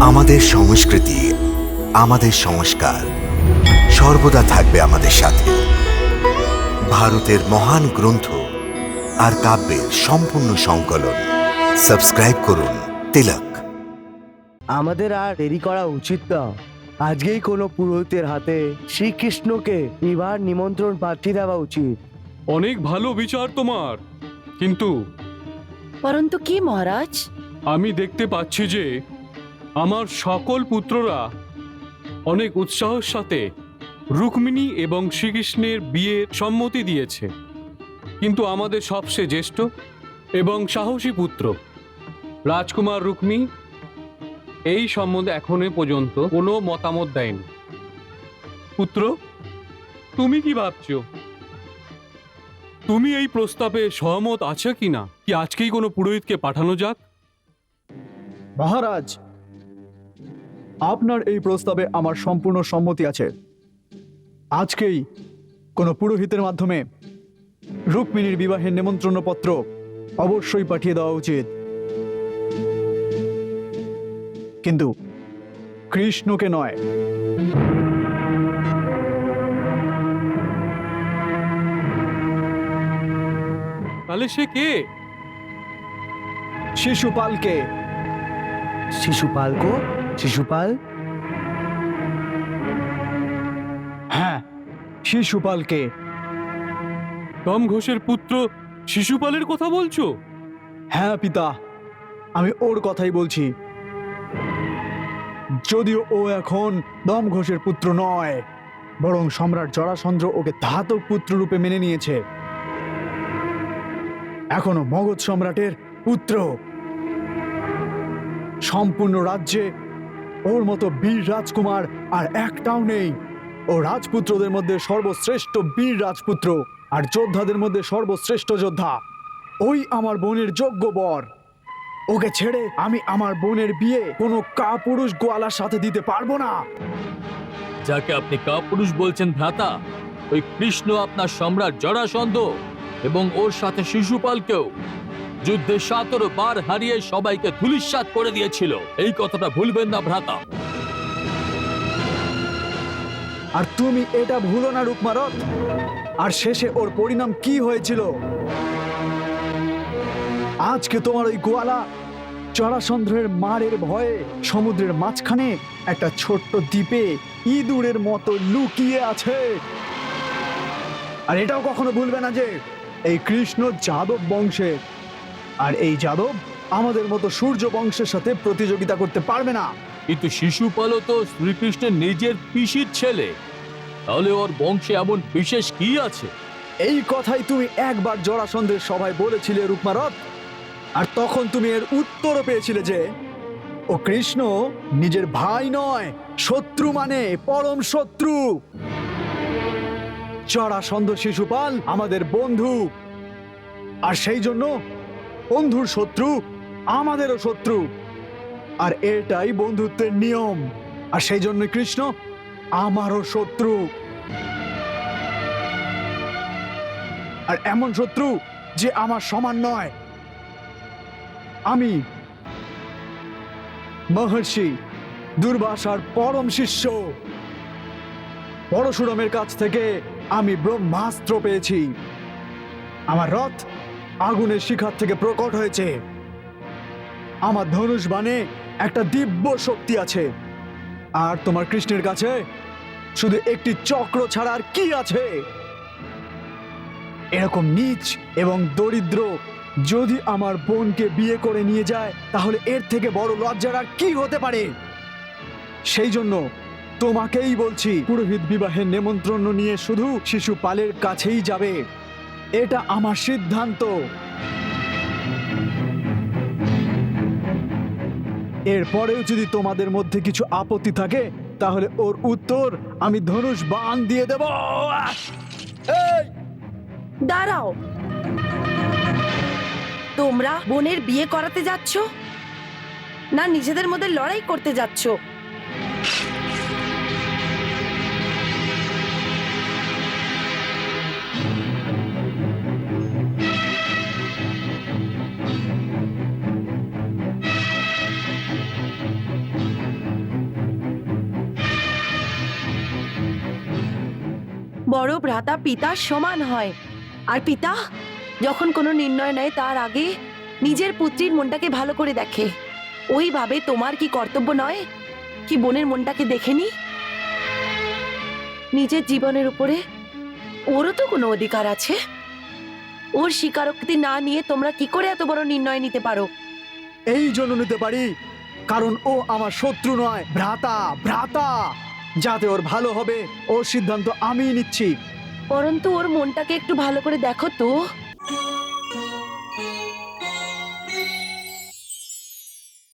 আমাদের সংস্কৃতি আমাদের সংস্কার সর্বদা থাকবে আমাদের সাথে। ভারতের মহান গ্রন্থ আর কাব্যের সম্পূর্ণ সংকলন। সাবস্ক্রাইব করুন তিলক। আমাদের আর দেরি করা উচিত না। আজকেই কোনো পুরোহিতের হাতে শ্রীকৃষ্ণকে বিবাহ নিমন্ত্রণ পাঠিয়ে দেওয়া উচিত। অনেক ভালো বিচার তোমার। কিন্তু পরন্তু কি মহারাজ? আমি দেখতে পাচ্ছি যে আমার সকল পুত্ররা অনেক উৎসাহের সাথে রুক্মিণী এবং শ্রীকৃষ্ণের বিয়ের সম্মতি দিয়েছে। কিন্তু আমাদের সবচেয়ে জ্যেষ্ঠ এবং সাহসী পুত্র, রাজকুমার রুক্মি এই সম্বন্ধে এখনও পর্যন্ত কোনো মতামত দেয়নি। পুত্র, তুমি কি ভাবছ? তুমি এই প্রস্তাবে সহমত আছে কি না কি আজকেই কোনো পুরোহিতকে পাঠানো যাক? মহারাজ আপনার এই প্রস্তাবে আমার সম্পূর্ণ সম্মতি আছে। আজকেই কোনো পুরোহিতের মাধ্যমে রুক্মিণীর বিবাহের নেমন্ত্রণপত্র অবশ্যই পাঠিয়ে দেওয়া উচিত। কিন্তু কৃষ্ণকে নয়। তাহলে সে কে? শিশুপালকে। শিশুপাল গো শিশুপাল? হ্যাঁ শিশুপালকে। টম ঘোষের পুত্র শিশুপালের কথা বলছো? হ্যাঁ পিতা। আমি ওর কথাই বলছি। যদিও ও এখন দম ঘোষের পুত্র নয় বরং সম্রাট জরাসন্দ্র ওকে ধাতক পুত্র রূপে মেনে নিয়েছে। এখনও মগধ সম্রাটের পুত্র। সম্পূর্ণ রাজ্যে ওর মতো বীর রাজকুমার আর একটাও নেই। ও রাজপুত্রদের মধ্যে সর্বশ্রেষ্ঠ বীর রাজপুত্র আর যোদ্ধাদের মধ্যে সর্বশ্রেষ্ঠ যোদ্ধা। ওই আমার বোনের যোগ্য বর। ওকে ছেড়ে আমি আমার বোনের বিয়ে কোনো কাপুরুষ গোয়ালার সাথে দিতে পারব না। যাকে আপনি কাপুরুষ বলছেন ভ্রাতা, ওই কৃষ্ণ আপনার সম্রাট জরাসন্ধ এবং ওর সাথে শিশুপালকেও। যুদ্ধে সতেরো বার হারিয়ে সবাইকে ধুলিস্বাত করে দিয়েছিল। এই কথাটা ভুলবেন না, ভ্রাতা। আর তুমি এটা ভুলো না, রূপমারত। আর শেষে ওর পরিণাম কি হয়েছিল? আজকে তোমার ওই গোয়ালা চরাচন্দ্রের মারের ভয়ে সমুদ্রের মাঝখানে একটা ছোট্ট দ্বীপে ইঁদুরের মতো লুকিয়ে আছে। আর এটাও কখনো ভুলবে না যে এই কৃষ্ণ যাদব বংশের আর এই যাদব আমাদের মতো সূর্য বংশের সাথে প্রতিযোগিতা করতে পারবে না। কিন্তু শিশুপালও তো শ্রীকৃষ্ণের নিজের পিসির ছেলে। তাহলে ওর বংশে এমন বিশেষ কি আছে? এই কথাই তুমি একবার জরাসন্ধের সভায় বলেছিলে রূপমারত। আর তখন তুমি এর উত্তরও পেয়েছিলে যে ও কৃষ্ণ নিজের ভাই নয় শত্রু মানে পরম শত্রু। জরাসন্ধ শিশুপাল আমাদের বন্ধু। আর সেই জন্য বন্ধুর শত্রু, আমাদেরও শত্রু। আর এটাই বন্ধুত্বের নিয়ম। আর সেই জন্য কৃষ্ণ আমারও শত্রু। আর এমন শত্রু যে আমার সমান নয়। আমি মহর্ষি, দুর্বাসার পরম শিষ্য। পরশুরামের কাছ থেকে আমি ব্রহ্মাস্ত্র পেয়েছি। আমার রথ আগুনের শিখার থেকে প্রকট হয়েছে। আমার ধনুষ বাণে একটা দিব্য শক্তি আছে। আর তোমার কৃষ্ণের কাছে শুধু একটি চক্র ছাড়া আর কি আছে? এরকম নীচ এবং দরিদ্র যদি আমার বোনকে বিয়ে করে নিয়ে যায়, তাহলে এর থেকে বড় লজ্জার আর কি হতে পারে? সেই জন্য তোমাকেই বলছি, পুরোহিত বিবাহের নেমন্ত্রণ নিয়ে শুধু শিশু পালের কাছেই যাবে। এটা আমার সিদ্ধান্ত। এরপরেও যদি তোমাদের মধ্যে কিছু আপত্তি থাকে, তাহলে ওর উত্তর আমি ধনুষ বান দিয়ে দেব। দাঁড়াও। তোমরা বোনের বিয়ে করাতে যাচ্ছ? না নিজেদের মধ্যে লড়াই করতে যাচ্ছ? বড় ভ্রাতা পিতার সমান হয়। আর পিতা যখন কোনো নির্ণয় নেয়, তার আগে নিজের পুত্রীর মনটাকে ভালো করে দেখে। ওইভাবে তোমার কি কর্তব্য নয়? কি বোনের মনটাকে দেখেনি নিজের জীবনের উপরে ওরও তো কোনো অধিকার আছে। ওর স্বীকারোক্তি না নিয়ে তোমরা কি করে এত বড় নির্ণয় নিতে পারো? এই জন্য নিতে পারি, কারণ ও আমার শত্রু নয়, ভ্রাতা ভ্রাতা। যাতে ওর ভালো হবে, ওর সিদ্ধান্ত আমিই নিচ্ছি। পরন্তু ওর মনটাকে একটু ভালো করে দেখো তো।